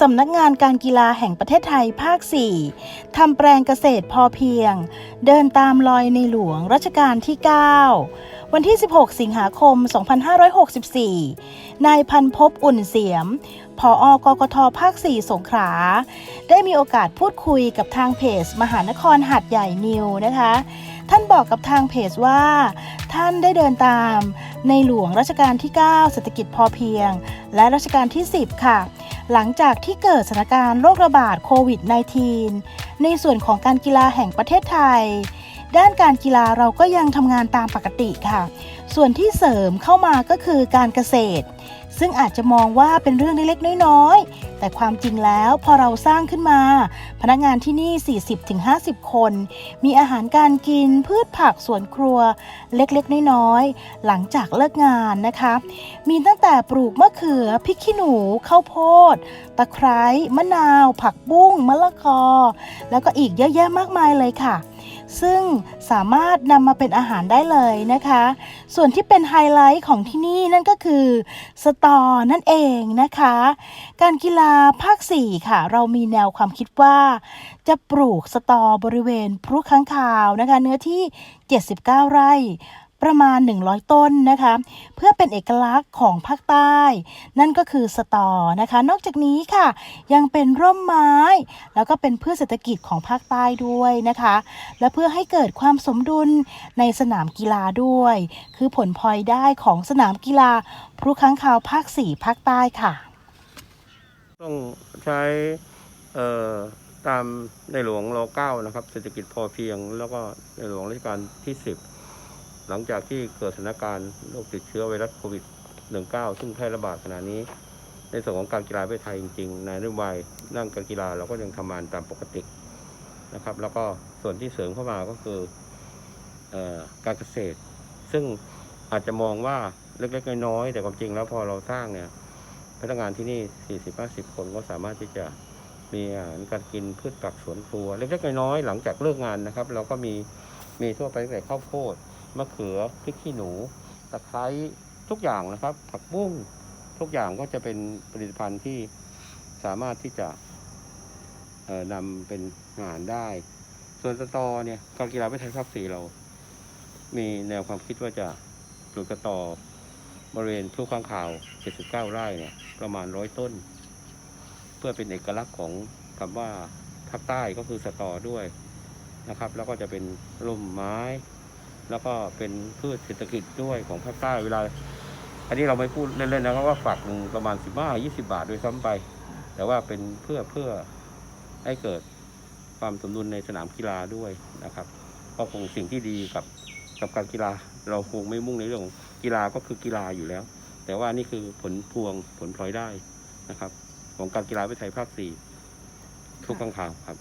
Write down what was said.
สำนักงานการกีฬาแห่งประเทศไทยภาค 4 ทำแปลงเกษตรพอเพียง เดินตามรอยในหลวงรัชกาลที่ 9 วันที่ 16 สิงหาคม 2564 นายพันภพอุ่นเสียมผออกกทภาค 4 สงขลา ได้มีโอกาสพูดคุยกับทางเพจ มหานครหัดใหญ่นิวนะคะ ท่านบอกกับทางเพจว่า ท่านได้เดินตามในหลวงรัชกาลที่ 9 เศรษฐกิจพอเพียง และรัชกาลที่ 10 ค่ะ หลังจากที่เกิดสถานการณ์โรคระบาดโควิด -19 ในส่วนของการกีฬาแห่งประเทศไทย ด้านการกีฬาเราก็ยังทำงานตามปกติค่ะ ส่วนที่เสริมเข้ามาก็คือการเกษตร ซึ่งอาจจะมองว่าเป็นเรื่องเล็กๆน้อยๆ แต่ความจริงแล้วพอเราสร้างขึ้นมา พนักงานที่นี่ 40-50 คน มีอาหารการกินพืชผักสวนครัว เล็กๆ น้อยๆ หลังจากเลิกงานนะคะ มีตั้งแต่ปลูกมะเขือพริกขี้หนูข้าวโพด ตะไคร้มะนาว ผักบุ้งมะละกอ แล้วก็อีกเยอะแยะมากมายเลยค่ะ ซึ่งสามารถนำมาเป็นอาหารได้เลยนะคะ ส่วนที่เป็นไฮไลท์ของที่นี่นั่นก็คือสตอนั่นเองนะคะ การกีฬาภาค 4 ค่ะ เรามีแนวความคิดว่า จะปลูกสตอบริเวณพรุข้างคาวนะคะ เนื้อที่ 79 ไร่ ประมาณ 100 ต้นนะคะ เพื่อเป็นเอกลักษณ์ของภาคใต้ นั่นก็คือสตอนะคะ นอกจากนี้ค่ะ ยังเป็นร่มไม้ แล้วก็เป็นพืชเศรษฐกิจของภาคใต้ด้วยนะคะ และเพื่อให้เกิดความสมดุลในสนามกีฬาด้วย คือผลพลอยได้ของสนามกีฬาพรุค้างคาวภาค 4 ภาคใต้ค่ะ ต้องใช้เอ่อตามในหลวงรเก้านะครับเศรษฐกิจพอเพียง แล้วก็ในหลวงรัชกาลที่สิบ หลังจากที่เกิดสถานการณ์โรคติดเชื้อไวรัสโควิด -19 ซึ่งแพร่ระบาดขณะนี้ ในส่วนของการกีฬาประเทศไทยจริงๆในนโยบายด้านการกีฬาเราก็ยังทำงานตามปกตินะครับ แล้วก็ส่วนที่เสริมเข้ามาก็คืออการเกษตร ซึ่งอาจจะมองว่าเล็กๆน้อยๆแต่ความจริงแล้วพอเราสร้างเนี่ยพนักงานที่นี่ 40-50 คนก็สามารถที่จะมีอาหารการกินพืชผักสวนครัว เล็กๆน้อยๆหลังจากเลิกงานนะครับ เราก็มีมีทั่วไปแต่ข้าวโพด มะเขือพริกขี้หนู ตะไคร้ทุกอย่างนะครับ ผักบุ้งทุกอย่างก็จะเป็นผลิตภัณฑ์ที่สามารถที่จะนำเป็นอาหารได้ ส่วนสตอเนี่ยการกีฬาประเทศไทยภาคสี่เรา มีแนวความคิดว่าจะปลูกสตอบริเวณทุ่ข้างข่าว 79 ไร่เนี่ย ประมาณร้อยต้น เพื่อเป็นเอกลักษณ์ของคำว่าภาคใต้ก็คือสตอด้วยนะครับ แล้วก็จะเป็นร่มไม้ แล้วก็เป็นพืชเศรษฐกิจด้วยของภาคใต้เวลา อันนี้เราไม่พูดเล่นๆนะครับว่าฝักหนึ่งประมาณ15 20บาทโดวยซ้ำไป แต่ว่าเป็นเพื่อเพื่อให้เกิดความสมดุลในสนามกีฬาด้วยนะครับ ก็คงสิ่งที่ดีกับกับการกีฬา เราคงไม่มุ่งในเรื่องของกีฬาก็คือกีฬาอยู่แล้ว แต่ว่านี่คือผลพวงผลพลอยได้นะครับ ของการกีฬาประเทศไทยภาคสี่ทุกข้างข่าวครับ